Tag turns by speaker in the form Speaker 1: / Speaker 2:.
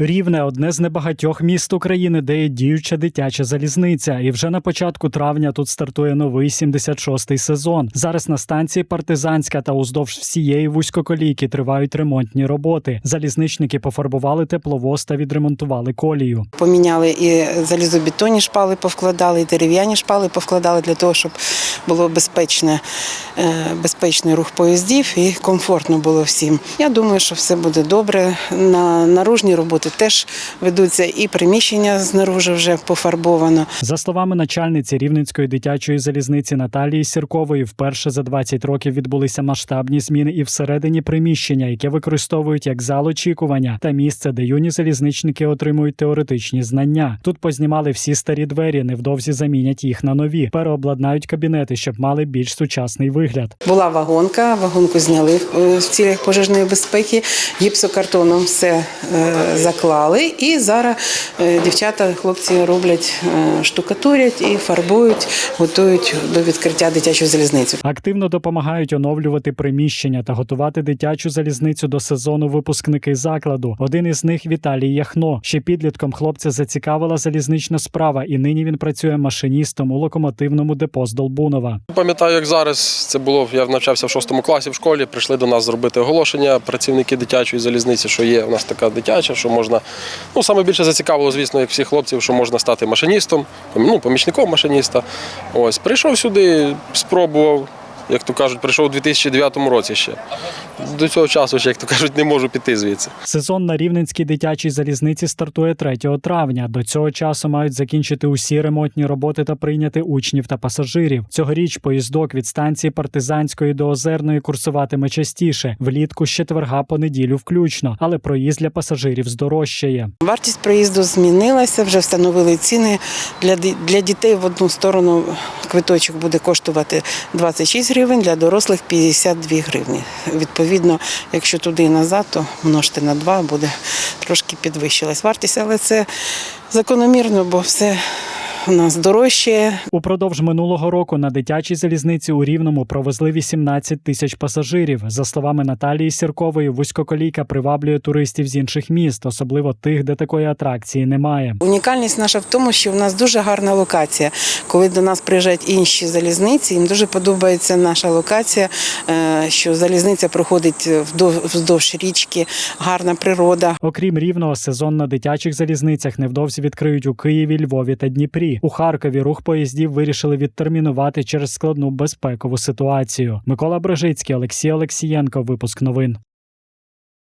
Speaker 1: Рівне одне з небагатьох міст України, де є діюча дитяча залізниця, і вже на початку травня тут стартує новий 76-й сезон. Зараз на станції Партизанська та уздовж всієї вузькоколійки тривають ремонтні роботи. Залізничники пофарбували тепловоз та відремонтували колію.
Speaker 2: Поміняли і залізобетонні шпали повкладали, і дерев'яні шпали повкладали для того, щоб було безпечне, е, безпечний рух поїздів і комфортно було всім. Я думаю, що все буде добре. На наружні роботи теж ведуться, і приміщення знаружи вже пофарбовано.
Speaker 1: За словами начальниці Рівненської дитячої залізниці Наталії Сіркової, вперше за 20 років відбулися масштабні зміни і всередині приміщення, яке використовують як зал очікування та місце, де юні залізничники отримують теоретичні знання. Тут познімали всі старі двері, невдовзі замінять їх на нові, переобладнають кабінети, щоб мали більш сучасний вигляд.
Speaker 2: Була вагонка, вагонку зняли е, в цілях пожежної безпеки, гіпсокартоном все е, заклали. І зараз е, дівчата, хлопці роблять е, штукатурять і фарбують, готують до відкриття дитячої залізниці.
Speaker 1: Активно допомагають оновлювати приміщення та готувати дитячу залізницю до сезону випускники закладу. Один із них Віталій Яхно. Ще підлітком хлопця зацікавила залізнична справа, і нині він працює машиністом у локомотивному депо з Долбунова.
Speaker 3: Пам'ятаю, як зараз це було. Я навчався в шостому класі в школі. Прийшли до нас зробити оголошення працівники дитячої залізниці, що є у нас така дитяча, що можна. Ну саме більше зацікавило, звісно, як всіх хлопців, що можна стати машиністом, ну, помічником машиніста. Ось прийшов сюди, спробував. Як то кажуть, прийшов у 2009 році ще. До цього часу ще, як то кажуть, не можу піти звідси.
Speaker 1: Сезон на Рівненській дитячій залізниці стартує 3 травня. До цього часу мають закінчити усі ремонтні роботи та прийняти учнів та пасажирів. Цьогоріч поїздок від станції Партизанської до Озерної курсуватиме частіше, влітку з четверга по неділю включно, але проїзд для пасажирів здорожчає.
Speaker 2: Вартість проїзду змінилася, вже встановили ціни для, для дітей в одну сторону квиточок буде коштувати 26 гривень, для дорослих 52 гривні. Відповідно, якщо туди і назад, то множте на 2, буде трошки підвищилась вартість, але це закономірно, бо все у нас дорожче,
Speaker 1: Упродовж минулого року на дитячій залізниці у Рівному провезли 18 тисяч пасажирів. За словами Наталії Сіркової, вузькоколійка приваблює туристів з інших міст, особливо тих, де такої атракції немає.
Speaker 2: Унікальність наша в тому, що в нас дуже гарна локація. Коли до нас приїжджають інші залізниці, їм дуже подобається наша локація, е, що залізниця проходить вздовж річки, гарна природа.
Speaker 1: Окрім рівного, сезон на дитячих залізницях невдовзі відкриють у Києві, Львові та Дніпрі. У Харкові рух поїздів вирішили відтермінувати через складну безпекову ситуацію. Микола Брежицький, Олексій Олексієнко. Випуск новин.